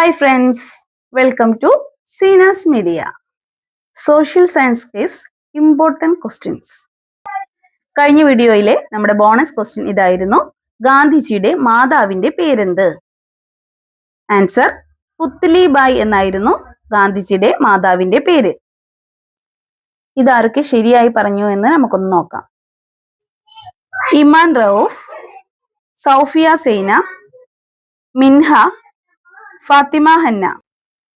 Hi friends welcome to Seena's media social science quiz important questions കഴിഞ്ഞ വീഡിയോയിലെ നമ്മുടെ bonus question ഇതായിരുന്നു ഗാന്ധിജിയുടെ മാതാവിന്റെ പേരെന്ത്? ആൻസർ പുത്ലിബായ് എന്നായിരുന്നു ഗാന്ധിജിയുടെ മാതാവിന്റെ പേര്. ഇതാരൊക്കെ ശരിയായി പറഞ്ഞു എന്ന് നമുക്കൊന്ന് നോക്കാം. ഇമാൻ റൌഫ് സൗഫിയ സൈന മിൻഹ ഫാത്തിമ ഹന്ന.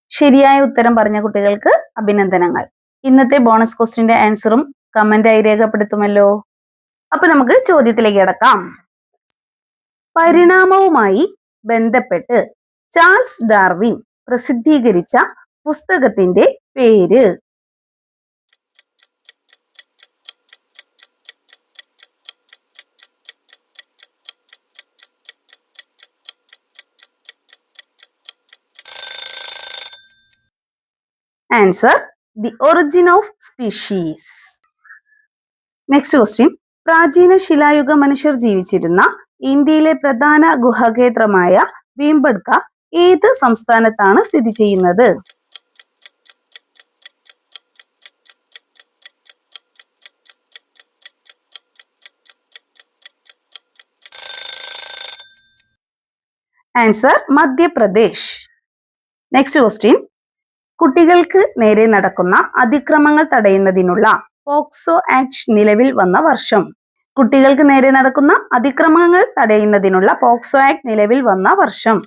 ശരിയായ ഉത്തരം പറഞ്ഞ കുട്ടികൾക്ക് അഭിനന്ദനങ്ങൾ. ഇന്നത്തെ ബോണസ് ക്വസ്റ്റിന്റെ ആൻസറും കമന്റായി രേഖപ്പെടുത്തുമല്ലോ. അപ്പൊ നമുക്ക് ചോദ്യത്തിലേക്ക് കിടക്കാം. പരിണാമവുമായി ബന്ധപ്പെട്ട് ചാൾസ് ഡാർവിൻ പ്രസിദ്ധീകരിച്ച പുസ്തകത്തിന്റെ പേര്. Answer the origin of species next question പ്രാചീന ശിലായുഗ മനുഷ്യർ ജീവിച്ചിരുന്ന ഇന്ത്യയിലെ പ്രധാന ഗുഹകേന്ദ്രമായ ഭീംബഡ്ക ഏത് സംസ്ഥാനത്താണ് സ്ഥിതി ചെയ്യുന്നത്? ആൻസർ മധ്യപ്രദേശ്. നെക്സ്റ്റ് ക്വസ്റ്റ്യൻ കുട്ടികൾക്ക് നേരെ നടക്കുന്ന അതിക്രമങ്ങൾ തടയുന്നതിനുള്ള പോക്സോ ആക്ട് നിലവിൽ വന്ന വർഷം. കുട്ടികൾക്ക് നേരെ നടക്കുന്ന അതിക്രമങ്ങൾ തടയുന്നതിനുള്ള പോക്സോ ആക്ട് നിലവിൽ വന്ന വർഷം.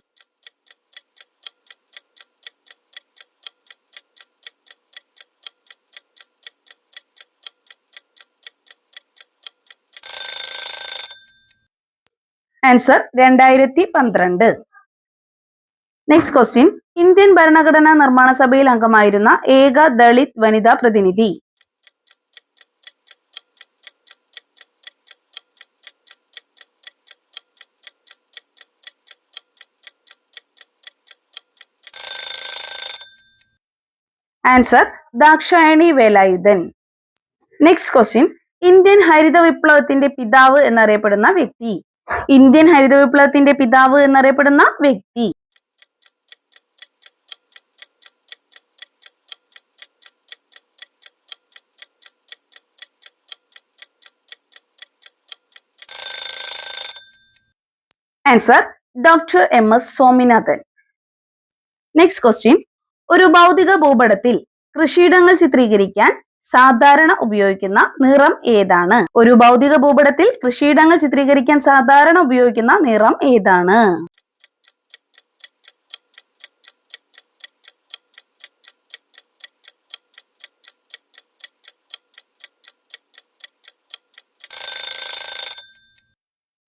ആൻസർ രണ്ടായിരത്തി പന്ത്രണ്ട്. നെക്സ്റ്റ് ക്വസ്റ്റ്യൻ ഇന്ത്യൻ ഭരണഘടനാ നിർമ്മാണ സഭയിൽ അംഗമായിരുന്ന ഏക ദളിത് വനിതാ പ്രതിനിധി. Answer Dakshayani Velayudhan. Next question Indian ഹരിത വിപ്ലവത്തിന്റെ പിതാവ് എന്നറിയപ്പെടുന്ന വ്യക്തി. ഇന്ത്യൻ ഹരിത വിപ്ലവത്തിന്റെ പിതാവ് എന്നറിയപ്പെടുന്ന വ്യക്തി. Answer doctor M S Swaminathan. Next question ഒരു ഭൗതിക ഭൂപടത്തിൽ കൃഷിയിടങ്ങൾ ചിത്രീകരിക്കാൻ സാധാരണ ഉപയോഗിക്കുന്ന നിറം ഏതാണ്? ഒരു ഭൗതിക ഭൂപടത്തിൽ കൃഷിയിടങ്ങൾ ചിത്രീകരിക്കാൻ സാധാരണ ഉപയോഗിക്കുന്ന നിറം ഏതാണ്?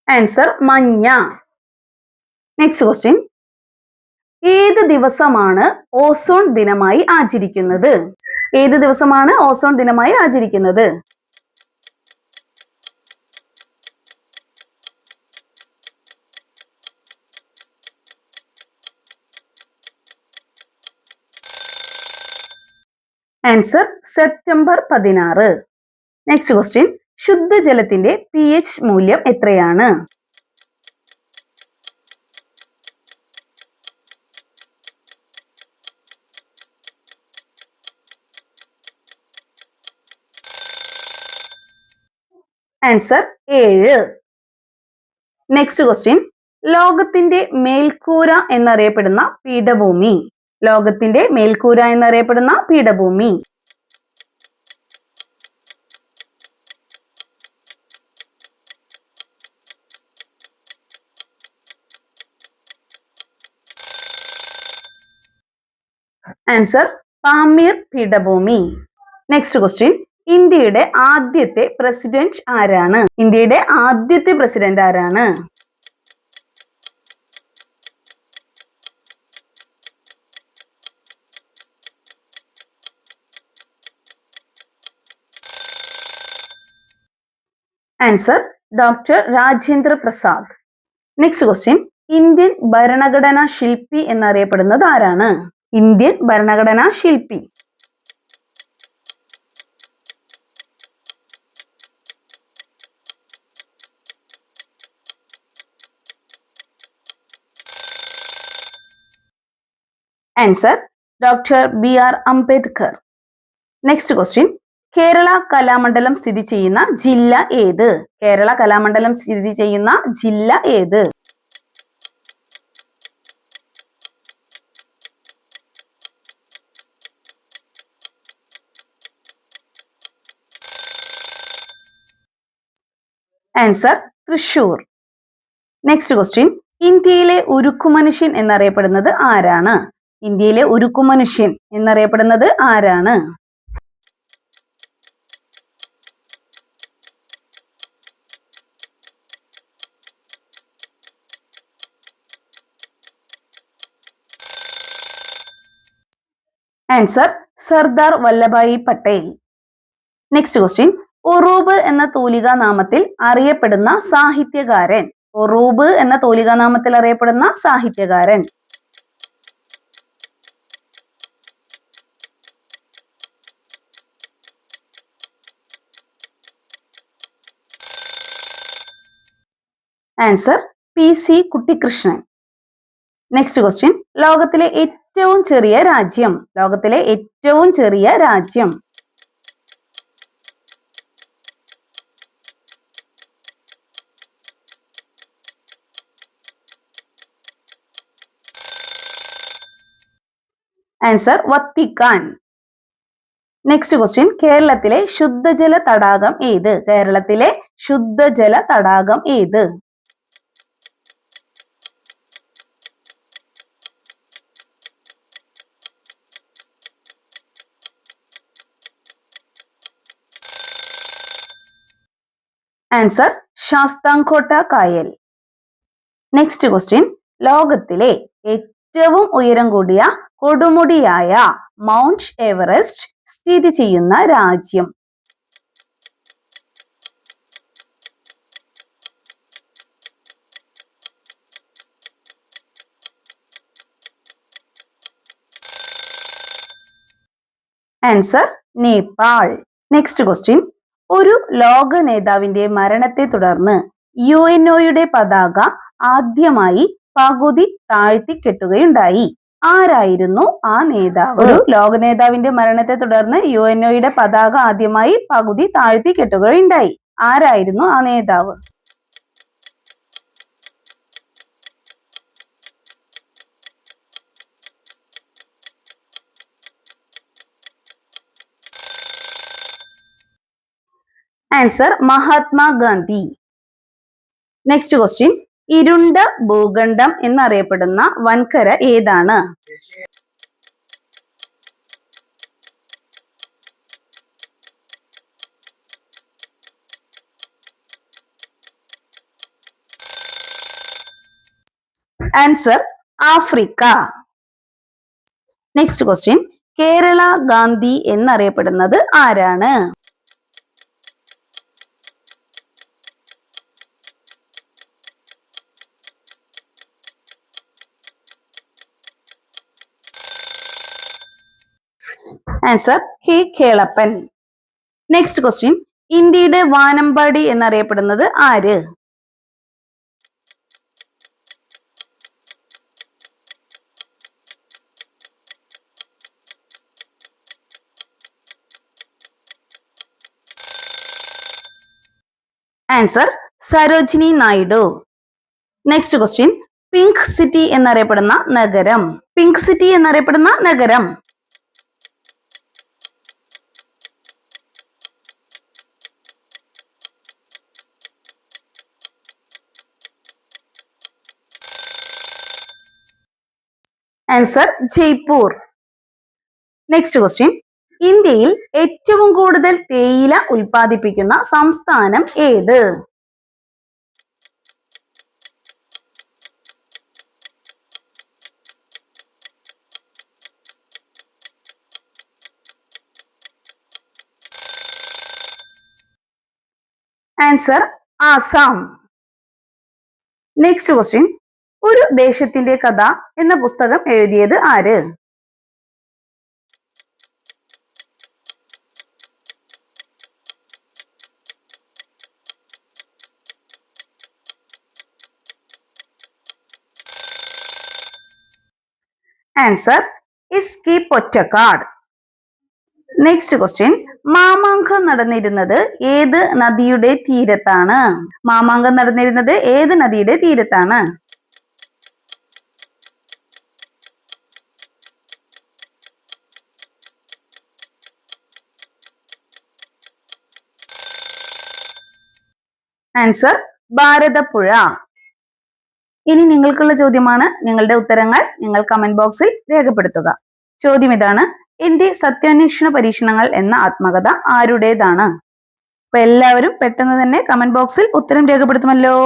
ആൻസർ മഞ്ഞ. നെക്സ്റ്റ് ക്വസ്റ്റ്യൻ ഏത് ദിവസമാണ് ഓസോൺ ദിനമായി ആചരിക്കുന്നത്? ഏത് ദിവസമാണ് ഓസോൺ ദിനമായി ആചരിക്കുന്നത്? ആൻസർ സെപ്റ്റംബർ പതിനാറ്. നെക്സ്റ്റ് ക്വസ്റ്റ്യൻ ശുദ്ധജലത്തിന്റെ പി എച്ച് മൂല്യം എത്രയാണ്? ആൻസർ ഏഴ്. നെക്സ്റ്റ് ക്വസ്റ്റ്യൻ ലോകത്തിന്റെ മേൽക്കൂര എന്നറിയപ്പെടുന്ന പീഠഭൂമി. ലോകത്തിന്റെ മേൽക്കൂര എന്നറിയപ്പെടുന്ന പീഠഭൂമി. ആൻസർ പാമീർ പീഠഭൂമി. നെക്സ്റ്റ് ക്വസ്റ്റ്യൻ ഇന്ത്യയുടെ ആദ്യത്തെ പ്രസിഡന്റ് ആരാണ്? ഇന്ത്യയുടെ ആദ്യത്തെ പ്രസിഡന്റ് ആരാണ്? Answer doctor Rajendra Prasad. Next question Indian ഭരണഘടനാ ശില്പി എന്നറിയപ്പെടുന്നത് ആരാണ്? ഇന്ത്യൻ ഭരണഘടനാ ശില്പി. Answer doctor B R Ambedkar. Next question Kerala Kalamandalam സ്ഥിതി ചെയ്യുന്ന ജില്ല ഏത്? കേരള കലാമണ്ഡലം സ്ഥിതി ചെയ്യുന്ന ജില്ല ഏത്? ആൻസർ തൃശൂർ നെക്സ്റ്റ് ക്വസ്റ്റ്യൻ ഇന്ത്യയിലെ ഉരുക്കുമനുഷ്യൻ എന്നറിയപ്പെടുന്നത് ആരാണ്? ഇന്ത്യയിലെ ഉരുക്കുമനുഷ്യൻ എന്നറിയപ്പെടുന്നത് ആരാണ്? Answer Sardar Vallabhbhai Patel. Next question Uroob എന്ന തൂലികാ നാമത്തിൽ അറിയപ്പെടുന്ന സാഹിത്യകാരൻ. ഒറൂബ് എന്ന തൂലികാ നാമത്തിൽ അറിയപ്പെടുന്ന സാഹിത്യകാരൻ. Answer P C Kuttikrishnan next question ലോകത്തിലെ ഏറ്റവും ചെറിയ രാജ്യം. ലോകത്തിലെ ഏറ്റവും ചെറിയ രാജ്യം. ആൻസർ വത്തിക്കാൻ നെക്സ്റ്റ് ക്വസ്റ്റ്യൻ കേരളത്തിലെ ശുദ്ധജല തടാകം ഏത്? കേരളത്തിലെ ശുദ്ധജല തടാകം ഏത്? ആൻസർ ശാസ്താംകോട്ട കായൽ. നെക്സ്റ്റ് ക്വസ്റ്റ്യൻ ലോകത്തിലെ ഏറ്റവും ഉയരം കൂടിയ കൊടുമുടിയായ മൗണ്ട് എവറസ്റ്റ് സ്ഥിതി ചെയ്യുന്ന രാജ്യം? ആൻസർ നേപ്പാൾ. നെക്സ്റ്റ് ക്വസ്റ്റ്യൻ ഒരു ലോക നേതാവിന്റെ മരണത്തെ തുടർന്ന് യു എൻ ഒയുടെ പതാക ആദ്യമായി പകുതി താഴ്ത്തി കെട്ടുകയുണ്ടായി. ആരായിരുന്നു ആ നേതാവ്? ഒരു ലോക നേതാവിന്റെ മരണത്തെ തുടർന്ന് യു എൻ ഒയുടെ പതാക ആദ്യമായി പകുതി താഴ്ത്തി കെട്ടുകയുണ്ടായി. ആരായിരുന്നു ആ നേതാവ്? ആൻസർ മഹാത്മാഗാന്ധി നെക്സ്റ്റ് ക്വസ്റ്റ്യൻ ഇരുണ്ട ഭൂഖണ്ഡം എന്നറിയപ്പെടുന്ന വൻകര ഏതാണ്? Answer Africa. Next question Kerala Gandhi എന്നറിയപ്പെടുന്നത് ആരാണ്? Answer K Kelappan. Next question ഇന്ത്യയുടെ വാനമ്പാടി എന്നറിയപ്പെടുന്നത് ആര്? Answer Sarojini Naidu. Next question pink city എന്നറിയപ്പെടുന്ന നഗരം. പിങ്ക് സിറ്റി എന്നറിയപ്പെടുന്ന നഗരം. ആൻസർ ജയ്പൂർ. നെക്സ്റ്റ് ക്വസ്റ്റ്യൻ ഇന്ത്യയിൽ ഏറ്റവും കൂടുതൽ തേയില ഉൽപ്പാദിപ്പിക്കുന്ന സംസ്ഥാനം ഏത്? ആൻസർ ആസാം നെക്സ്റ്റ് ക്വസ്റ്റ്യൻ ഒരു ദേശത്തിന്റെ കഥ എന്ന പുസ്തകം എഴുതിയത് ആര്? Answer S K Pottekkatt next question Mamankam നടന്നിരുന്നത് ഏത് നദിയുടെ തീരത്താണ്? മാമാങ്കം നടന്നിരുന്നത് ഏത് നദിയുടെ തീരത്താണ്? ആൻസർ ഭാരതപ്പുഴ. ഇനി നിങ്ങൾക്കുള്ള ചോദ്യമാണ് നിങ്ങളുടെ ഉത്തരങ്ങൾ നിങ്ങൾ കമന്റ് ബോക്സിൽ രേഖപ്പെടുത്തുക. ചോദ്യം ഇതാണ് എന്റെ സത്യാന്വേഷണ പരീക്ഷണങ്ങൾ എന്ന ആത്മകഥ ആരുടേതാണ്? അപ്പൊ എല്ലാവരും പെട്ടെന്ന് തന്നെ കമന്റ് ബോക്സിൽ ഉത്തരം രേഖപ്പെടുത്തുമല്ലോ.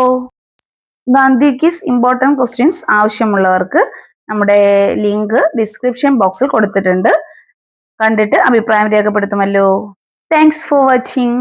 ഗാന്ധി കിസ് ഇമ്പോർട്ടന്റ് ക്വസ്റ്റ്യൻസ് ആവശ്യമുള്ളവർക്ക് നമ്മുടെ ലിങ്ക് ഡിസ്ക്രിപ്ഷൻ ബോക്സിൽ കൊടുത്തിട്ടുണ്ട്. കണ്ടിട്ട് അഭിപ്രായം രേഖപ്പെടുത്തുമല്ലോ. Thanks for watching